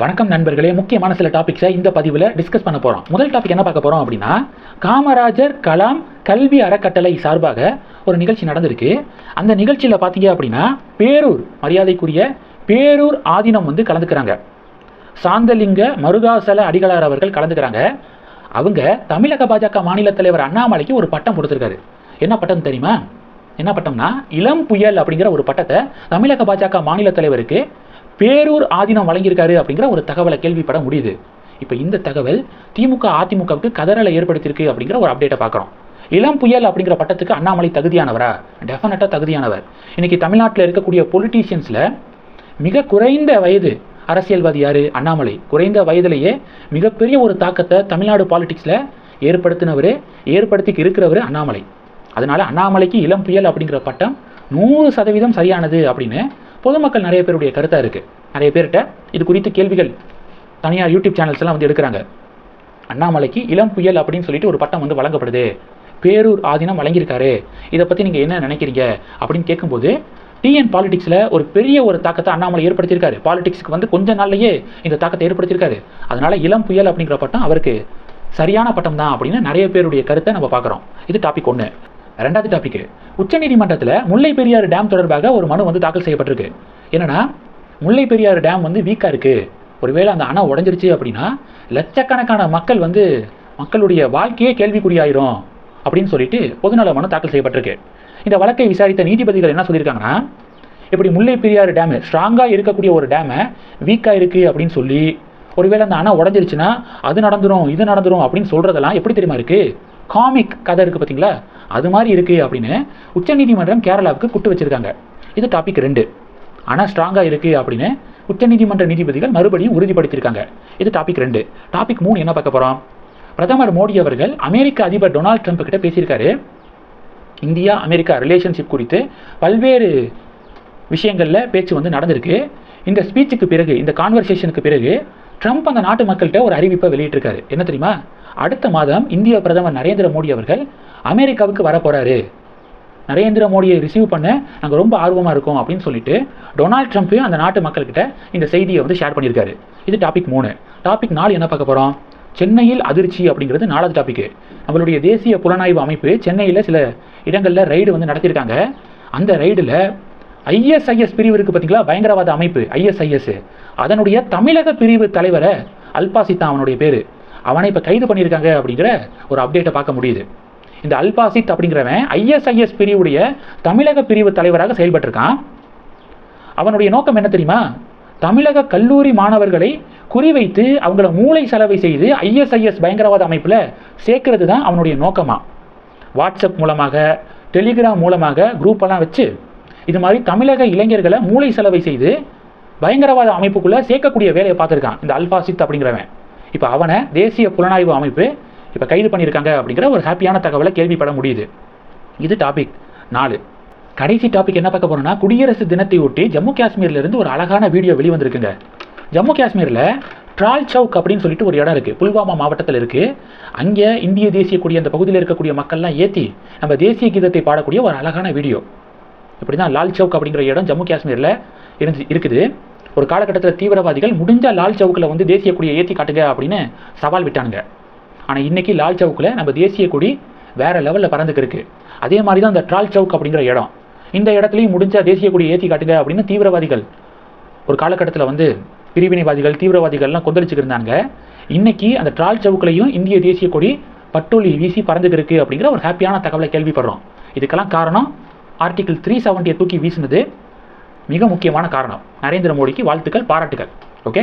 வணக்கம் நண்பர்களே. முக்கியமான சில டாபிக்ஸை இந்த பதிவில் டிஸ்கஸ் பண்ண போகிறோம் முதல் டாபிக் என்ன பார்க்க போகிறோம் அப்படின்னா காமராஜர் கலாம் கல்வி அறக்கட்டளை சார்பாக ஒரு நிகழ்ச்சி நடந்திருக்கு. அந்த நிகழ்ச்சியில் பார்த்தீங்க அப்படின்னா பேரூர் மரியாதைக்குரிய பேரூர் ஆதீனம் வந்து கலந்துக்கிறாங்க. சாந்தலிங்க மருகாசல அடிகளார் அவர்கள் கலந்துக்கிறாங்க. அவங்க தமிழக பாஜக மாநில தலைவர் அண்ணாமலைக்கு ஒரு பட்டம் கொடுத்துருக்காரு. என்ன பட்டம் தெரியுமா? என்ன பட்டம்னா இளம் புயல் அப்படிங்கிற ஒரு பட்டத்தை தமிழக பாஜக மாநில தலைவருக்கு பேரூர் ஆதீனம் வழங்கியிருக்காரு அப்படிங்கிற ஒரு தகவலை கேள்விப்பட முடியுது. இப்போ இந்த தகவல் திமுக அதிமுகவுக்கு கதறலை ஏற்படுத்தியிருக்கு அப்படிங்கிற ஒரு அப்டேட்டை பார்க்குறோம். இளம் புயல் அப்படிங்கிற பட்டத்துக்கு அண்ணாமலை தகுதியானவரா? டெஃபினட்டாக தகுதியானவர். இன்னைக்கு தமிழ்நாட்டில் இருக்கக்கூடிய பொலிட்டீஷியன்ஸில் மிக குறைந்த வயது அரசியல்வாதி யாரு? அண்ணாமலை. குறைந்த வயதிலேயே மிகப்பெரிய ஒரு தாக்கத்தை தமிழ்நாடு பாலிடிக்ஸில் ஏற்படுத்தினவர் ஏற்படுத்தி இருக்கிறவர் அண்ணாமலை. அதனால அண்ணாமலைக்கு இளம் புயல் அப்படிங்கிற பட்டம் நூறு சதவீதம் சரியானது அப்படின்னு பொதுமக்கள் நிறைய பேருடைய கருத்தாக இருக்குது நிறைய பேர்கிட்ட இது குறித்து கேள்விகள் தனியார் யூடியூப் சேனல்ஸ் எல்லாம் வந்து எடுக்கிறாங்க. அண்ணாமலைக்கு இளம் புயல் அப்படின்னு சொல்லிட்டு ஒரு பட்டம் வந்து வழங்கப்படுது. பேரூர் ஆதீனம் வழங்கியிருக்காரு. இதை பற்றி நீங்கள் என்ன நினைக்கிறீங்க? அப்படின்னு கேட்கும்போது டிஎன் பாலிடிக்ஸில் ஒரு பெரிய ஒரு தாக்கத்தை அண்ணாமலை ஏற்படுத்தியிருக்காரு. பாலிடிக்ஸ்க்கு வந்து கொஞ்ச நாள்லையே இந்த தாக்கத்தை ஏற்படுத்தியிருக்காரு. அதனால் இளம் புயல் அப்படிங்கிற பட்டம் அவருக்கு சரியான பட்டம் தான் அப்படின்னு நிறைய பேருடைய கருத்தை நம்ம பார்க்குறோம். இது டாபிக் ஒன்று ரெண்டாவது டாபிக் உச்சநீதிமன்றத்தில் முல்லை பெரியாறு டேம் தொடர்பாக ஒரு மனு வந்து தாக்கல் செய்யப்பட்டிருக்கு. என்னன்னா முல்லை பெரியாறு டேம் வந்து வீக்காக இருக்குது ஒருவேளை அந்த அணை உடஞ்சிருச்சு அப்படின்னா லட்சக்கணக்கான மக்கள் வந்து மக்களுடைய வாழ்க்கையே கேள்விக்குறியாயிரும் அப்படின்னு சொல்லிட்டு பொதுநல மனு தாக்கல் செய்யப்பட்டிருக்கு. இந்த வழக்கை விசாரித்த நீதிபதிகள் என்ன சொல்லியிருக்காங்கன்னா இப்படி முல்லை பெரியாறு டேமு ஸ்ட்ராங்காக இருக்கக்கூடிய ஒரு டேமை வீக்காக இருக்குது அப்படின்னு சொல்லி ஒருவேளை அந்த அணை உடஞ்சிருச்சுன்னா அது நடந்துடும் இது நடந்துடும் அப்படின்னு சொல்கிறதெல்லாம் எப்படி தெரியுமா இருக்குது காமிக் கதை இருக்குது பார்த்தீங்களா அது மாதிரி இருக்குது அப்படின்னு உச்சநீதிமன்றம் கேரளாவுக்கு குட்டு வச்சுருக்காங்க. இது டாபிக் ரெண்டு. ஆனால் ஸ்ட்ராங்காக இருக்குது அப்படின்னு உச்சநீதிமன்ற நீதிபதிகள் மறுபடியும் உறுதிப்படுத்தியிருக்காங்க. இது டாபிக் ரெண்டு. டாபிக் மூணு என்ன பார்க்க போகிறோம் பிரதமர் மோடி அவர்கள் அமெரிக்க அதிபர் டொனால்ட் ட்ரம்ப் கிட்ட பேசியிருக்காரு. இந்தியா அமெரிக்கா ரிலேஷன்ஷிப் குறித்து பல்வேறு விஷயங்களில் பேச்சு வந்து நடந்திருக்கு. இந்த ஸ்பீச்சுக்கு பிறகு இந்த கான்வர்சேஷனுக்கு பிறகு ட்ரம்ப் அந்த நாட்டு மக்கள்கிட்ட ஒரு அறிவிப்பை வெளியிட்டிருக்காரு. என்ன தெரியுமா? அடுத்த மாதம் இந்திய பிரதமர் நரேந்திர மோடி அவர்கள் அமெரிக்காவுக்கு வர நரேந்திர மோடியை ரிசீவ் பண்ண நாங்கள் ரொம்ப ஆர்வமாக இருக்கோம் அப்படின்னு சொல்லிட்டு டொனால்ட் ட்ரம்ப்பையும் அந்த நாட்டு மக்கள்கிட்ட இந்த செய்தியை வந்து ஷேர் பண்ணியிருக்காரு. இது டாபிக் மூணு. டாபிக் நாலு என்ன பார்க்க போகிறோம் சென்னையில் அதிர்ச்சி அப்படிங்கிறது நாலாவது டாபிக் நம்மளுடைய தேசிய புலனாய்வு அமைப்பு சென்னையில் சில இடங்களில் ரைடு வந்து நடத்தியிருக்காங்க. அந்த ரைடில் ஐஎஸ்ஐஎஸ் பிரிவு இருக்குது பார்த்தீங்களா பயங்கரவாத அமைப்பு ஐஎஸ்ஐஎஸ் அதனுடைய தமிழக பிரிவு தலைவரை அல்பாசித் தான் அவனுடைய பேர். அவனை இப்போ கைது பண்ணியிருக்காங்க அப்படிங்கிற ஒரு அப்டேட்டை பார்க்க முடியுது. இந்த அல்பாசித் அப்படிங்கிறவன் ஐஎஸ்ஐஎஸ் பிரிவுடைய தமிழக பிரிவு தலைவராக செயல்பட்டிருக்கான். அவனுடைய நோக்கம் என்ன தெரியுமா? தமிழக கல்லூரி மாணவர்களை குறிவைத்து அவங்கள மூளை செலவை செய்து ஐஎஸ்ஐஎஸ் பயங்கரவாத அமைப்பில் சேர்க்கறது தான் அவனுடைய நோக்கமாக வாட்ஸ்அப் மூலமாக டெலிகிராம் மூலமாக குரூப்பெல்லாம் வச்சு இது மாதிரி தமிழக இளைஞர்களை மூளை செலவை செய்து பயங்கரவாத அமைப்புக்குள்ளே சேர்க்கக்கூடிய வேலையை பார்த்துருக்கான். இந்த அல்பாசித் அப்படிங்கிறவன். இப்போ அவனை தேசிய புலனாய்வு அமைப்பு இப்போ கைது பண்ணியிருக்காங்க அப்படிங்கிற ஒரு ஹாப்பியான தகவலை கேள்விப்பட முடியுது. இது டாபிக் நாலு. கடைசி டாபிக் என்ன பார்க்க போகிறோம்னா குடியரசு தினத்தை ஒட்டி ஜம்மு காஷ்மீர்லேருந்து ஒரு அழகான வீடியோ வெளிவந்திருக்குங்க. ஜம்மு காஷ்மீரில் ட்ரால் சவுக் அப்படின்னு சொல்லிட்டு ஒரு இடம் இருக்குது புல்வாமா மாவட்டத்தில் இருக்குது அங்கே இந்திய தேசிய கொடி அந்த பகுதியில் இருக்கக்கூடிய மக்கள்லாம் ஏற்றி நம்ம தேசிய கீதத்தை பாடக்கூடிய ஒரு அழகான வீடியோ இப்படி தான் லால் சவுக் அப்படிங்கிற இடம் ஜம்மு காஷ்மீரில் இருந்து இருக்குது. ஒரு காலகட்டத்தில் தீவிரவாதிகள் முடிஞ்ச லால் சவுக்கில் வந்து தேசிய கொடியை ஏற்றி காட்டுங்க அப்படின்னு சவால் விட்டானுங்க. ஆனால் இன்றைக்கி லால் சவுக்கில் நம்ம தேசிய கொடி வேறு லெவலில் பறந்துக்கு இருக்கு. அதே மாதிரி தான் அந்த ட்ரால் சவுக் அப்படிங்கிற இடம். இந்த இடத்துலையும் முடிஞ்ச தேசிய கொடி ஏற்றி காட்டுங்க அப்படின்னு தீவிரவாதிகள் ஒரு காலகட்டத்தில் வந்து பிரிவினைவாதிகள் தீவிரவாதிகள்லாம் கொந்தளிச்சுக்கிருந்தாங்க இன்றைக்கி இன்னைக்கு அந்த ட்ரால் சவுக்கிலையும் இந்திய தேசிய கொடி பட்டோலி வீசி பறந்துக்கு இருக்கு அப்படிங்கிற ஒரு ஹாப்பியான தகவலை கேள்விப்படுறோம். இதுக்கெல்லாம் காரணம் ஆர்டிகிள் த்ரீ செவன்ட்டியை தூக்கி வீசினது மிக முக்கியமான காரணம். நரேந்திர மோடிக்கு வாழ்த்துக்கள் பாராட்டுகள் ஓகே